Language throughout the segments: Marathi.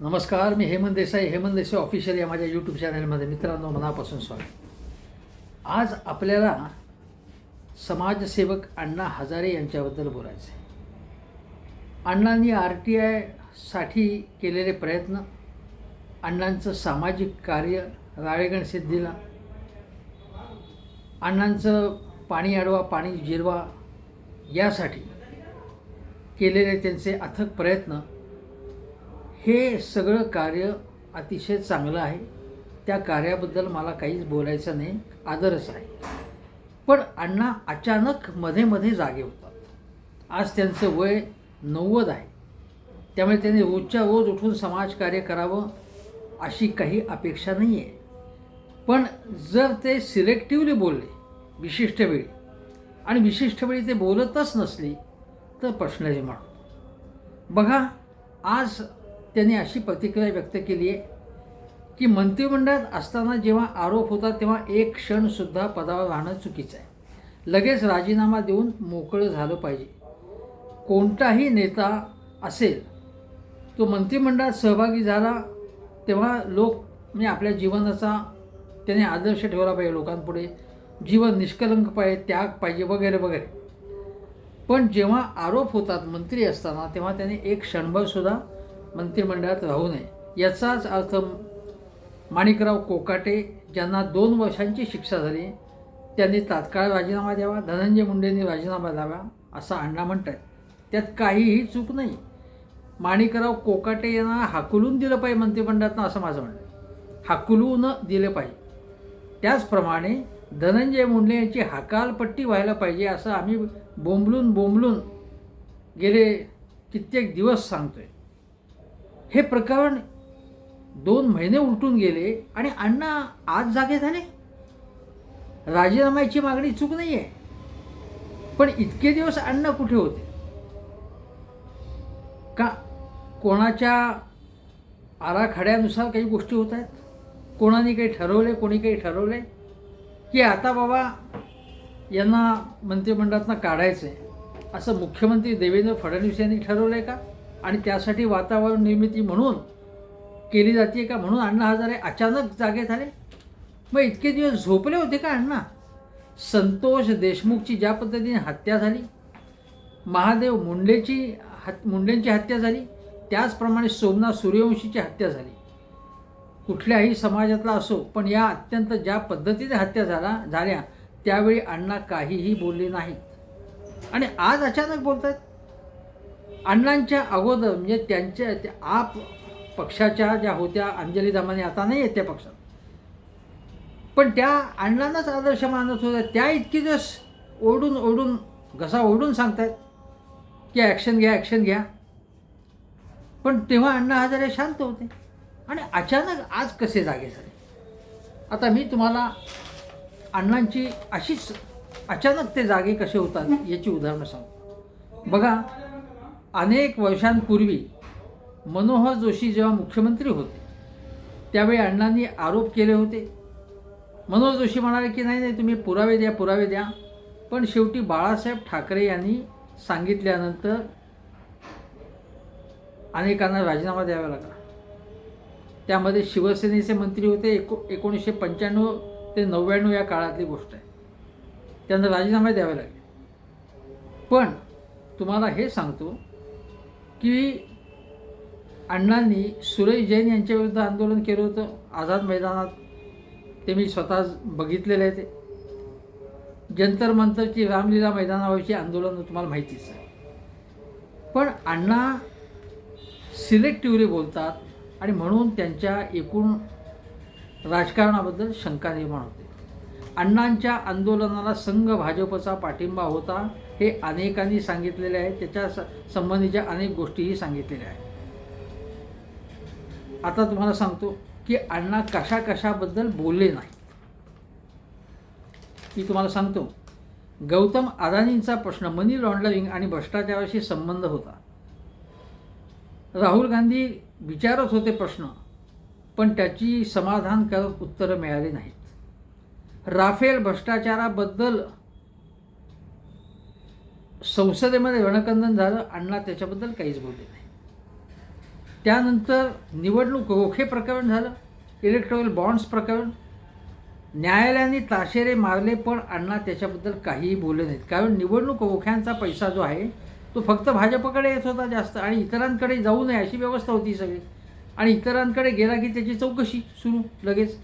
नमस्कार मी हेमंत देसाई हेमंत देसाई ऑफिशियल या माझ्या यूट्यूब चॅनलमध्ये मित्रांनो मनापासून स्वागत. आज आपल्याला समाजसेवक अण्णा हजारे यांच्याबद्दल बोलायचं आहे अण्णांनी आर टी आयसाठी केलेले प्रयत्न अण्णांचं सामाजिक कार्य राळेगण सिद्धीला अण्णांचं पाणी अडवा पाणी जिरवा यासाठी केलेले त्यांचे अथक प्रयत्न हे सगळं कार्य अतिशय चांगलं आहे. त्या कार्याबद्दल मला काहीच बोलायचं नाही. आदरच आहे. पण अण्णा अचानक मध्ये मध्ये जागे होतात. आज त्यांचं वय नव्वद आहे. त्यामुळे त्यांनी रोजच्या रोज उठून समाजकार्य करावं अशी काही अपेक्षा नाही आहे पण जर ते सिलेक्टिव्हली बोलले विशिष्ट वेळी आणि विशिष्ट वेळी ते बोलतच नसली तर प्रश्न निर्माण बघा आज त्यांनी अशी प्रतिक्रिया व्यक्त केली आहे की मंत्रिमंडळात असताना जेव्हा आरोप होता तेव्हा एक क्षणसुद्धा पदावर राहणं चुकीचं आहे. लगेच राजीनामा देऊन मोकळं झालं पाहिजे. कोणताही नेता असेल तो मंत्रिमंडळात सहभागी झाला तेव्हा लोक म्हणजे आपल्या जीवनाचा त्याने आदर्श ठेवला पाहिजे लोकांपुढे. जीवन निष्कलंक पाहिजे त्याग पाहिजे वगैरे वगैरे. पण जेव्हा आरोप होतात मंत्री असताना तेव्हा त्याने एक क्षणभरसुद्धा मंत्रिमंडळात राहू नये. याचाच अर्थ माणिकराव कोकाटे ज्यांना दोन वर्षांची शिक्षा झाली त्यांनी तात्काळ राजीनामा द्यावा धनंजय मुंडेंनी राजीनामा द्यावा असं अण्णा म्हणत आहेत त्यात काहीही चूक नाही. माणिकराव कोकाटे यांना हाकलून दिलं पाहिजे मंत्रिमंडळातनं असं माझं म्हणणं आहे. हाकलून दिलं पाहिजे. त्याचप्रमाणे धनंजय मुंडे यांची हकालपट्टी व्हायला पाहिजे असं आम्ही बोंबलून बोंबलून गेले कित्येक दिवस सांगतोय. हे प्रकरण दोन महिने उलटून गेले आणि अण्णा आज जागे झाले. राजीनाम्याची मागणी चूक नाही आहे पण इतके दिवस अण्णा कुठे होते? का कोणाच्या आराखड्यानुसार काही गोष्टी होत आहेत? कोणाने काही ठरवले कोणी काही ठरवले? की आता बाबा यांना मंत्रिमंडळातनं काढायचं आहे असं मुख्यमंत्री देवेंद्र फडणवीस यांनी ठरवलं आहे का? आणि त्यासाठी वातावरण निर्मिती म्हणून केली जाते का म्हणून अण्णा हजारे अचानक जागे झाले. मग इतके दिवस झोपले होते का अण्णा? संतोष देशमुखची ज्या पद्धतीने हत्या झाली महादेव मुंडेची हत मुंडेंची हत्या झाली त्याचप्रमाणे सोमनाथ सूर्यवंशीची हत्या झाली. कुठल्याही समाजातला असो पण या अत्यंत ज्या पद्धतीने हत्या झाला झाल्या त्यावेळी अण्णा काहीही बोलले नाहीत. आणि आज अचानक बोलत आहेत अण्णांच्या अगोदर म्हणजे त्यांच्या त्या आप पक्षाच्या ज्या होत्या अंजली दमाने आता नाही आहेत त्या पक्षात. पण त्या अण्णांनाच आदर्श मानत होत्या त्या इतकी दिवस ओढून ओढून घसा ओढून सांगतायत की ॲक्शन घ्या ॲक्शन घ्या. पण तेव्हा अण्णा हजारे शांत होते. आणि अचानक आज कसे जागे झाले? आता मी तुम्हाला अण्णांची अशीच अचानक ते जागे कसे होतात याची उदाहरणं सांगतो. बघा अनेक वर्षांपूर्वी मनोहर जोशी जेव्हा मुख्यमंत्री होते त्यावेळी अण्णांनी आरोप केले होते. मनोहर जोशी म्हणाले की नाही नाही तुम्ही पुरावे द्या पुरावे द्या. पण शेवटी बाळासाहेब ठाकरे यांनी सांगितल्यानंतर अनेकांना राजीनामा द्यावा लागला. त्यामध्ये शिवसेनेचे मंत्री होते एको एकोणीसशे पंच्याण्णव ते नव्याण्णव या काळातली गोष्ट आहे. त्यांना राजीनामा द्यावे लागले. पण तुम्हाला हे सांगतो की अण्णांनी सुरेश जैन यांच्याविरुद्ध आंदोलन केलं होतं. आझाद मैदानात ते मी स्वतः बघितलेलं आहे ते. जंतर मंतरची रामलीला मैदानावरची आंदोलन तुम्हाला माहितीच आहे. पण अण्णा सिलेक्टिव्हली बोलतात आणि म्हणून त्यांच्या एकूण राजकारणाबद्दल शंका निर्माण होते. अण्णांच्या आंदोलनाला संघ भाजपचा पाठिंबा होता हे अनेकांनी सांगितलेले आहे. त्याच्या स संबंधीच्या अनेक गोष्टीही सांगितलेल्या आहेत. आता तुम्हाला सांगतो की अण्णा कशा कशाबद्दल बोलले नाहीत. मी तुम्हाला सांगतो. गौतम अदानींचा प्रश्न मनी लॉन्डरिंग आणि भ्रष्टाचाराशी संबंध होता. राहुल गांधी विचारत होते प्रश्न पण त्याची समाधानकारक उत्तरं मिळाली नाहीत. राफेल भ्रष्टाचाराबद्दल संसदेमध्ये रणकंदन झालं अण्णा त्याच्याबद्दल काहीच बोलले नाही. त्यानंतर निवडणूक रोखे प्रकरण झालं इलेक्ट्रॉनिक बॉन्ड्स प्रकरण. न्यायालयाने ताशेरे मारले पण अण्णा त्याच्याबद्दल काहीही बोलले नाहीत. कारण निवडणूक रोख्यांचा पैसा जो आहे तो फक्त भाजपकडे येत होता जास्त आणि इतरांकडे जाऊ नये अशी व्यवस्था होती सगळी. आणि इतरांकडे गेला की त्याची चौकशी सुरू लगेच.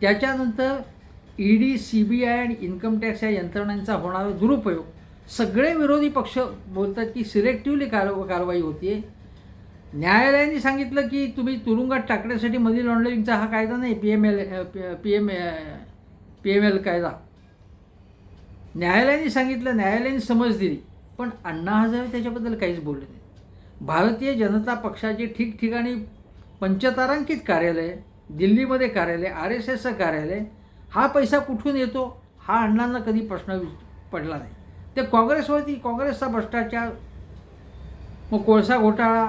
त्याच्यानंतर ईडी सी बी आय आणि इन्कम टॅक्स या यंत्रणांचा होणारा दुरुपयोग. सगळे विरोधी पक्ष बोलतात की सिलेक्टिव्हली कार कारवाई होतीये. न्यायालयाने सांगितलं की तुम्ही तुरुंगात टाकण्यासाठी मनी लॉन्ड्रिंगचा हा कायदा नाही P M L P M P M L कायदा. न्यायालयाने सांगितलं न्यायालयाने समज दिली पण अण्णा हजारे त्याच्याबद्दल काहीच बोलले नाही. भारतीय जनता पक्षाचे ठिकठिकाणी पंचतारांकित कार्यालय दिल्लीमध्ये कार्यालय आर एस एसचं कार्यालय हा पैसा कुठून येतो? हा अण्णांना कधी प्रश्न पडला नाही. ते काँग्रेसवरती काँग्रेसचा भ्रष्टाचार मग कोळसा घोटाळा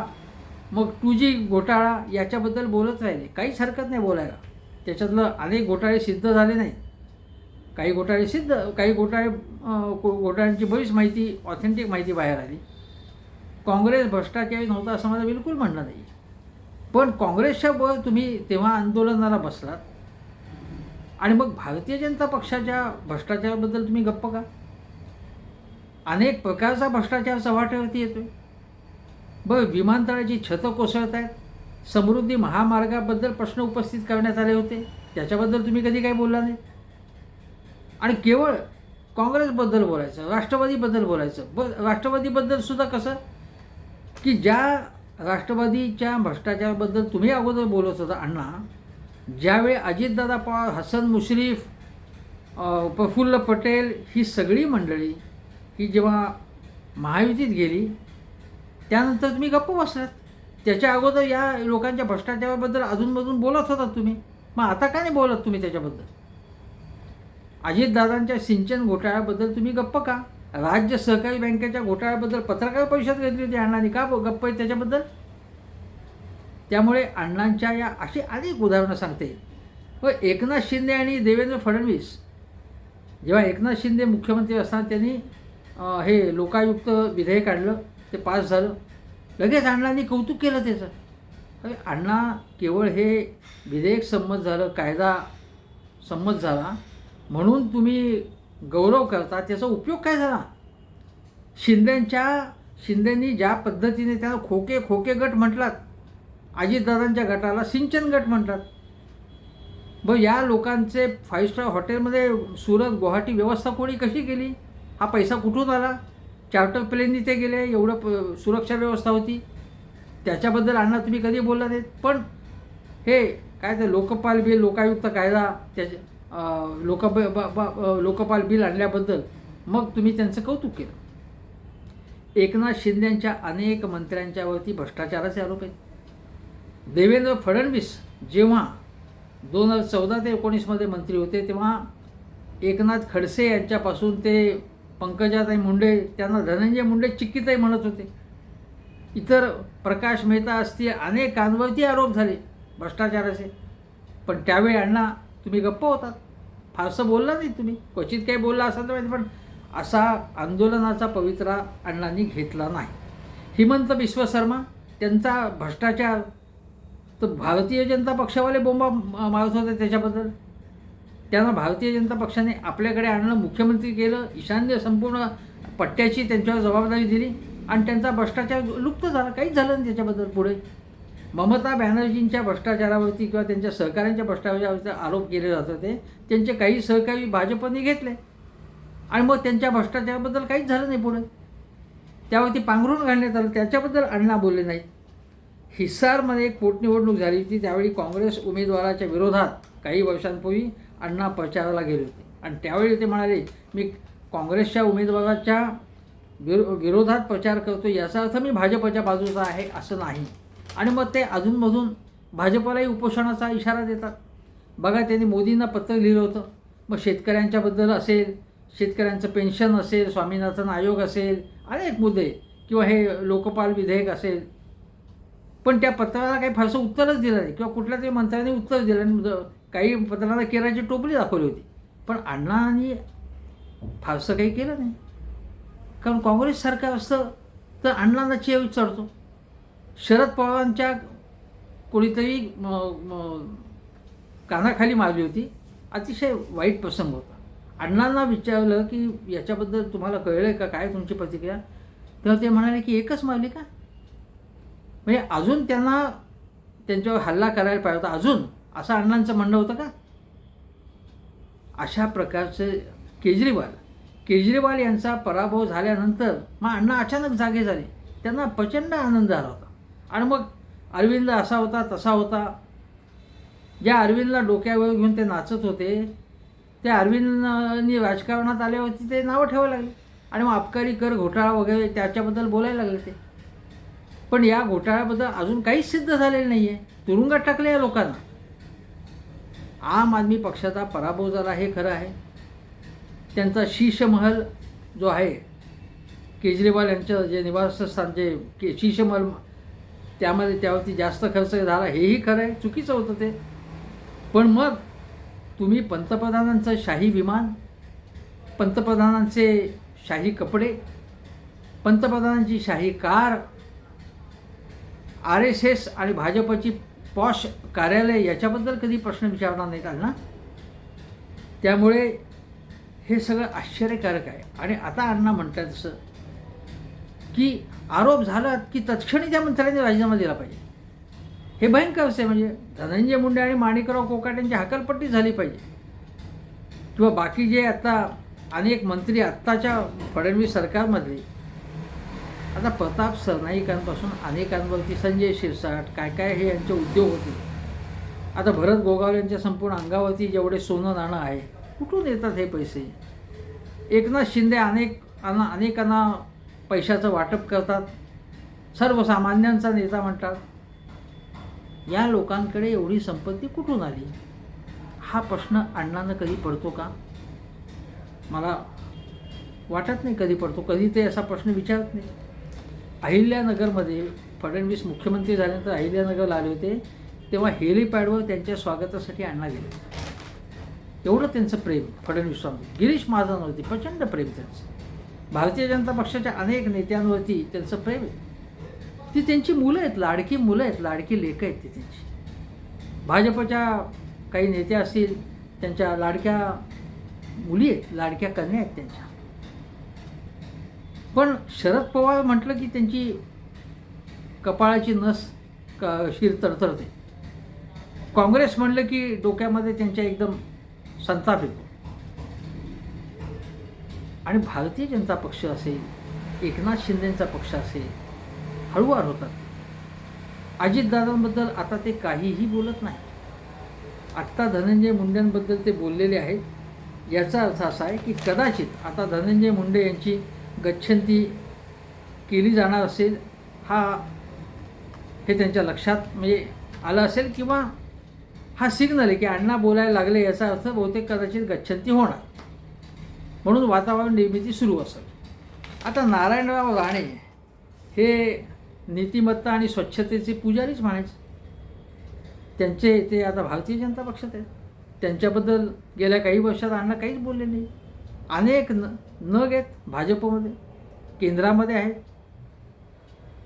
मग टू जी घोटाळा याच्याबद्दल बोलत राहिले. काहीच हरकत नाही बोलायला. त्याच्यातलं अनेक घोटाळे सिद्ध झाले नाहीत काही घोटाळे सिद्ध काही घोटाळे घोटाळ्यांची बरीच माहिती ऑथेंटिक माहिती बाहेर आली. काँग्रेस भ्रष्टाचारी नव्हता असं मला बिलकुल म्हणणं नाही पण काँग्रेसच्या बळ तुम्ही तेव्हा आंदोलनाला बसलात. आणि मग भारतीय जनता पक्षाच्या भ्रष्टाचाराबद्दल तुम्ही गप्प का? अनेक प्रकारचा भ्रष्टाचार चव्हाट्यावरती आहे बरं विमानतळाची छतं कोसळत आहेत समृद्धी महामार्गाबद्दल प्रश्न उपस्थित करण्यात आले होते. त्याच्याबद्दल तुम्ही कधी काही बोलला नाही. आणि केवळ काँग्रेसबद्दल बोलायचं राष्ट्रवादीबद्दल बोलायचं. ब राष्ट्रवादीबद्दल सुद्धा कसं? की ज्या राष्ट्रवादीच्या भ्रष्टाचाराबद्दल तुम्ही अगोदर बोलत होता अण्णा ज्यावेळी अजितदादा पवार हसन मुश्रीफ प्रफुल्ल पटेल ही सगळी मंडळी ही जेव्हा महायुतीत गेली त्यानंतर तुम्ही गप्प बसलात. त्याच्या अगोदर या लोकांच्या भ्रष्टाचाराबद्दल अजूनमधून बोलत होता तुम्ही. मग आता का नाही बोलत तुम्ही त्याच्याबद्दल? अजितदादांच्या सिंचन घोटाळ्याबद्दल तुम्ही गप्प का? राज्य सहकारी बँकेच्या घोटाळ्याबद्दल पत्रकार परिषद घेतली होती अण्णांनी. का ब- गप्प आहे त्याच्याबद्दल? त्यामुळे अण्णांच्या या अशी अनेक उदाहरणं सांगते. व एकनाथ शिंदे आणि देवेंद्र फडणवीस जेव्हा एकनाथ शिंदे मुख्यमंत्री असताना त्यांनी हे लोकायुक्त विधेयक काढलं ते पास झालं. लगेच अण्णांनी कौतुक केलं त्याचं. अरे अण्णा केवळ हे विधेयक संमत झालं कायदा संमत झाला म्हणून तुम्ही गौरव करता त्याचा उपयोग काय झाला? शिंदेंच्या शिंदेंनी ज्या पद्धतीने त्यांना खोके खोके गट म्हटलात अजितदादांच्या गटाला सिंचन गट म्हणतात. ब या लोकांचे फाईव्ह स्टार हॉटेलमध्ये सुरत गुवाहाटी व्यवस्था कोणी कशी केली? हा पैसा कुठून आला? चार्टर प्लेननी ते गेले एवढं प- सुरक्षा व्यवस्था होती. त्याच्याबद्दल अण्णा तुम्ही कधी बोलला नाहीत. पण हे काय ते लोकपाल बिल लोकायुक्त कायदा त्याचे लोक ब- लोकपाल बिल आणल्याबद्दल मग तुम्ही त्यांचं कौतुक केलं. एकनाथ शिंदेंच्या अनेक मंत्र्यांच्यावरती भ्रष्टाचाराचे आरोप आहेत. देवेंद्र फडणवीस जेव्हा दोन हजार चौदा ते एकोणीसमध्ये मंत्री होते तेव्हा एकनाथ खडसे यांच्यापासून ते पंकजाताई मुंडे त्यांना धनंजय मुंडे चिक्कीताई म्हणत होते. इतर प्रकाश मेहता असतील अनेकांवरती आरोप झाले भ्रष्टाचाराचे. पण त्यावेळी अण्णा तुम्ही गप्प होतात. फारसं बोलला नाही तुम्ही. क्वचित काही बोलला असाल तर माहिती पण असा आंदोलनाचा पवित्रा अण्णांनी घेतला नाही. हिमंत विश्व शर्मा त्यांचा भ्रष्टाचार तर भारतीय जनता पक्षावाले बोंबा मारत होते त्याच्याबद्दल? त्यांना भारतीय जनता पक्षाने आपल्याकडे आणलं मुख्यमंत्री केलं ईशान्य संपूर्ण पट्ट्याची त्यांच्यावर जबाबदारी दिली आणि त्यांचा भ्रष्टाचार लुप्त झाला काहीच झालं नाही त्याच्याबद्दल पुढे. ममता बॅनर्जींच्या भ्रष्टाचारावरती किंवा त्यांच्या सहकाऱ्यांच्या भ्रष्टाचारावरती आरोप केले जात होते. त्यांचे काही सहकारी भाजपने घेतले. आणि मग त्यांच्या भ्रष्टाचाराबद्दल काहीच झालं नाही पुढे. त्यावरती पांघरून घालण्यात आलं. त्याच्याबद्दल अण्णा बोलले नाहीत. हिसारमध्ये एक पोटनिवडणूक झाली होती त्यावेळी काँग्रेस उमेदवाराच्या विरोधात काही वर्षांपूर्वी अण्णा प्रचाराला गेले होते. आणि त्यावेळी ते म्हणाले मी काँग्रेसच्या उमेदवाराच्या विरो विरोधात प्रचार करतो याचा अर्थ मी भाजपच्या बाजूचा आहे असं नाही. आणि मग ते अजूनमधून भाजपलाही उपोषणाचा इशारा देतात. बघा त्यांनी मोदींना पत्र लिहिलं होतं. मग शेतकऱ्यांच्याबद्दल असेल शेतकऱ्यांचं पेन्शन असेल स्वामीनाथन आयोग असेल अनेक मुद्दे किंवा हे लोकपाल विधेयक असेल पण त्या पत्राला काही फारसं उत्तरच दिलं नाही. किंवा कुठल्या तरी मंत्र्याने उत्तर दिलं आणि म्हणजे काही पत्राला केराची टोपली दाखवली होती. पण अण्णांनी फारसं काही केलं नाही. कारण काँग्रेस सरकार असतं तर अण्णांना चेव चढतो. शरद पवारांच्या कोणीतरी म, कानाखाली मारली होती. अतिशय वाईट प्रसंग होता. अण्णांना विचारलं की याच्याबद्दल तुम्हाला कळलं का? काय तुमची प्रतिक्रिया? तेव्हा ते म्हणाले की एकच मारली का? म्हणजे अजून त्यांना त्यांच्यावर हल्ला करायला पाहिजे होता. अजून असं अण्णांचं म्हणणं होतं का? अशा प्रकारचे केजरीवाल केजरीवाल यांचा पराभव झाल्यानंतर मग अण्णा अचानक जागे झाले. त्यांना प्रचंड आनंद झाला होता. आणि मग अरविंद असा होता तसा होता. ज्या अरविंदला डोक्यावर घेऊन ते नाचत होते त्या अरविंदनी राजकारणात आल्यावरती ते नावं ठेवायला लागले. आणि मग अबकारी कर घोटाळा वगैरे त्याच्याबद्दल बोलायला लागले ते. पण या घोटाळ्याबद्दल अजून काहीच सिद्ध झालेलं नाही आहे तुरुंगात टाकले या लोकांना. आम आदमी पक्षाचा पराभव झाला हे खरं आहे. त्यांचा शीशमहल जो आहे केजरीवाल यांचं जे निवासस्थान जे के शीशमहल त्यामध्ये त्यावरती जास्त खर्च झाला हेही खरं आहे चुकीचं होतं ते. पण मग तुम्ही पंतप्रधानांचं शाही विमान पंतप्रधानांचे शाही कपडे पंतप्रधानांची शाही कार आर एस एस आणि भाजपची पॉश कार्यालय याच्याबद्दल कधी प्रश्न विचारणार नाहीत ना? त्यामुळे हे सगळं आश्चर्यकारक आहे. आणि आता अण्णा म्हणतात तसं की आरोप झाला की तत्क्षणी त्या मंत्र्यांनी राजीनामा दिला पाहिजे. हे भयंकर आहे. म्हणजे धनंजय मुंडे आणि माणिकराव कोकाट यांची हकालपट्टी झाली पाहिजे. किंवा बाकी जे आता अनेक मंत्री आत्ताच्या फडणवीस सरकारमधले आता प्रताप सरनाईकांपासून अनेकांवरती संजय शिरसाट काय काय हे यांचे उद्योग होते. आता भरत गोगाव यांच्या संपूर्ण अंगावरती जेवढे सोनं नाणं आहे कुठून येतात हे पैसे? एकनाथ शिंदे अनेक अनेकांना पैशाचं वाटप करतात. सर्वसामान्यांचा नेता म्हणतात या लोकांकडे एवढी संपत्ती कुठून आली? हा प्रश्न अण्णांना कधी पडतो का? मला वाटत नाही कधी पडतो. कधी ते असा प्रश्न विचारत नाही. अहिल्यानगरमध्ये फडणवीस मुख्यमंत्री झाल्यानंतर अहिल्यानगरला आले होते तेव्हा हेलिपॅडवर त्यांच्या स्वागतासाठी आणला गेले. एवढं त्यांचं प्रेम फडणवीसांवर गिरीश महाजनवरती प्रचंड प्रेम त्यांचं. भारतीय जनता पक्षाच्या अनेक नेत्यांवरती त्यांचं प्रेम आहे. ती त्यांची मुलं आहेत लाडकी मुलं आहेत लाडकी लेखं आहेत ती त्यांची. भाजपच्या काही नेते असतील त्यांच्या लाडक्या मुली आहेत लाडक्या कन्या आहेत त्यांच्या. पण शरद पवार म्हटलं की त्यांची कपाळाची नस क शिर तरतरते काँग्रेस म्हणलं की डोक्यामध्ये त्यांच्या एकदम संताप येतो. आणि भारतीय जनता पक्ष असेल एकनाथ शिंदेचा पक्ष असेल हळूवार होतात. अजितदादांबद्दल आता ते काहीही बोलत नाही. आत्ता धनंजय मुंडेंबद्दल ते बोललेले आहेत. याचा अर्थ असा आहे की कदाचित आता धनंजय मुंडे यांची गच्छंती केली जाणार असेल हा हे त्यांच्या लक्षात म्हणजे आलं असेल किंवा हा सिग्नल आहे की अण्णा बोलायला लागले याचा अर्थ बहुतेक कदाचित गच्छंती होणार. म्हणून वातावरण निर्मिती सुरू असेल. आता नारायणराव राणे हे नीतिमत्ता आणि स्वच्छतेचे पुजारीच म्हणायचे. त्यांचे ते आता भारतीय जनता पक्षात आहेत. त्यांच्याबद्दल गेल्या काही वर्षात अण्णा काहीच बोलले नाही. अनेक न नग आहेत. भाजपमध्ये केंद्रामध्ये आहेत.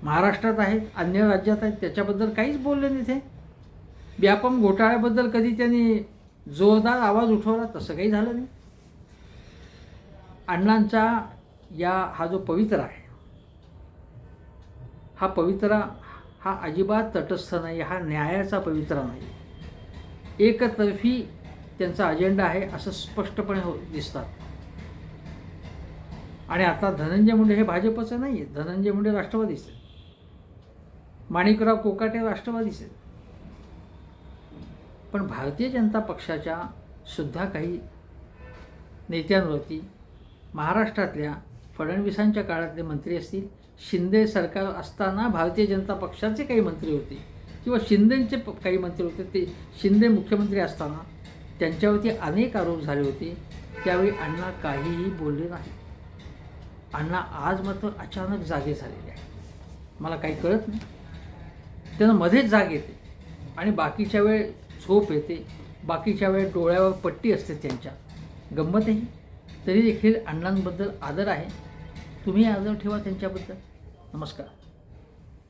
महाराष्ट्रात आहेत अन्य राज्यात आहेत. त्याच्याबद्दल काहीच बोलले नाही ते. व्यापम घोटाळ्याबद्दल कधी त्यांनी जोरदार आवाज उठवला तसं काही झालं नाही. अण्णांचा या हा जो पवित्र आहे हा पवित्रा हा अजिबात तटस्थ नाही हा न्यायाचा पवित्रा नाही एकतर्फी त्यांचा अजेंडा आहे असं स्पष्टपणे हो दिसतात. आणि आता धनंजय मुंडे हे भाजपचं नाही आहे धनंजय मुंडे राष्ट्रवादीचे माणिकराव कोकाटे राष्ट्रवादीचे पण भारतीय जनता पक्षाच्या सुद्धा काही नेत्यांवरती महाराष्ट्रातल्या फडणवीसांच्या काळातले मंत्री असतील शिंदे सरकार असताना भारतीय जनता पक्षाचे काही मंत्री होते किंवा शिंदेचे प- काही मंत्री होते ते शिंदे मुख्यमंत्री असताना त्यांच्यावरती अनेक आरोप झाले होते. त्यावेळी अण्णा काहीही बोलले नाही अण्णा आज मात्र अचानक जागे झालेले आहे. मला काही कळत नाही. त्यांना मध्येच जाग येते आणि बाकीच्या वेळ झोप येते. बाकीच्या वेळ डोळ्यावर पट्टी असते त्यांच्या. गंमतही. तरी देखील अण्णांबद्दल आदर आहे. तुम्ही आदर ठेवा त्यांच्याबद्दल. नमस्कार.